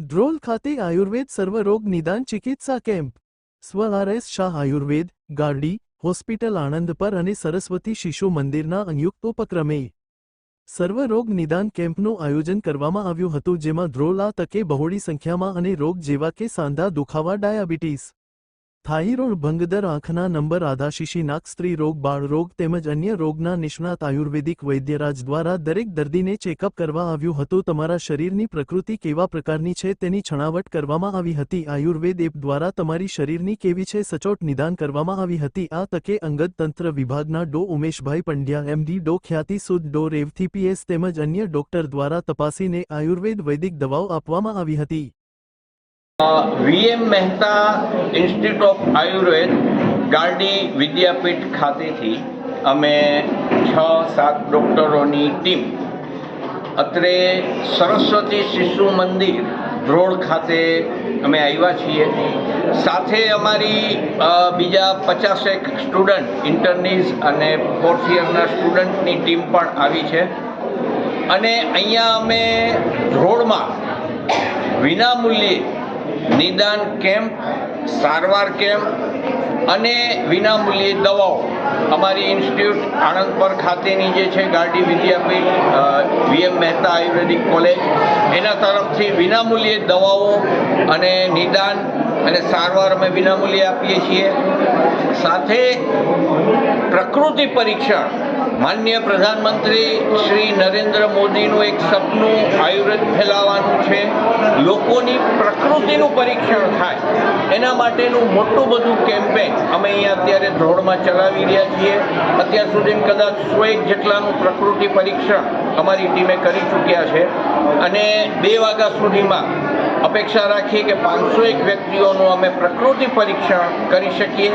ધ્રોલ ખાતે આયુર્વેદ સર્વરોગ નિદાન ચિકિત્સા કેમ્પ. સ્વ આરએસ શાહ આયુર્વેદ ગાર્ડી હોસ્પિટલ આણંદ પર અને સરસ્વતી શિશુ મંદિરના સંયુક્ત ઉપક્રમે સર્વરોગ નિદાન કેમ્પનું આયોજન કરવામાં આવ્યું હતું જેમાં ધ્રોલ આ તકે બહોળી સંખ્યામાં અને રોગ જેવા કે સાંધા દુખાવા, ડાયાબિટીસ થાઇરોઇડ ભંગદર આંખના નંબર આધાશીશી રોગ, બાળ રોગ તેમજ અન્ય રોગના નિષ્ણાત આયુર્વેદિક વૈદ્યરાજ દ્વારા દરેક દર્દીને ચેકઅપ કરવા આવ્યું હતું. તમારા શરીરની પ્રકૃતિ કેવા પ્રકારની છે તેની છણાવટ કરવામાં આવી હતી. આયુર્વેદ એપ દ્વારા તમારી શરીરની કેવી છે સચોટ નિદાન કરવામાં આવી હતી. આ તકે અંગત તંત્ર વિભાગના ડો. ઉમેશભાઈ પંડ્યા એમડી ડો. ખ્યાતિ સુદ, ડો. રેવથી પીએસ તેમજ અન્ય ડોક્ટર દ્વારા તપાસીને આયુર્વેદ વૈદિક દવાઓ આપવામાં આવી હતી. VM Mehta institute of Ayurved Gardi Vidyapeeth ખાતેથી અમે છ, સાત ડૉક્ટરોની ટીમ, અત્રે સરસ્વતી શિશુ મંદિર, ધ્રોળ ખાતે અમે આવ્યા છીએ. સાથે અમારી બીજા પચાસેક સ્ટુડન્ટ, ઇન્ટરનીઝ અને ફોર્થ યરના સ્ટુડન્ટની ટીમ પણ આવી છે. અને અહીંયા અમે ધ્રોળમાં વિનામૂલ્યે નિદાન કેમ્પ, સારવાર કેમ્પ અને વિનામૂલ્યે દવાઓ. અમારી ઇન્સ્ટિટ્યૂટ આણંદપર ખાતેની જે છે ગાડી વિદ્યાપીઠ V M Mehta ayurvedic college, એના તરફથી વિનામૂલ્યે દવાઓ અને નિદાન અને સારવાર અમે વિનામૂલ્યે આપીએ છીએ. સાથે પ્રકૃતિ પરીક્ષણ માન્ય પ્રધાનમંત્રી શ્રી નરેન્દ્ર મોદીનું એક સપનું આયુર્વેદ ફેલાવવાનું છે. લોકોની પ્રકૃતિનું પરીક્ષણ થાય. એના માટેનું મોટું બધું કેમ્પેન અમે અહીંયા અત્યારે ધ્રોળમાં ચલાવી રહ્યા છીએ. અત્યાર સુધી કદાચ સો એક જેટલાનું પ્રકૃતિ પરીક્ષણ અમારી ટીમે કરી ચૂક્યા છે. અને બે વાગ્યા સુધીમાં અપેક્ષા રાખીએ કે પાંચસો એક વ્યક્તિઓનું અમે પ્રકૃતિ પરીક્ષણ કરી શકીએ.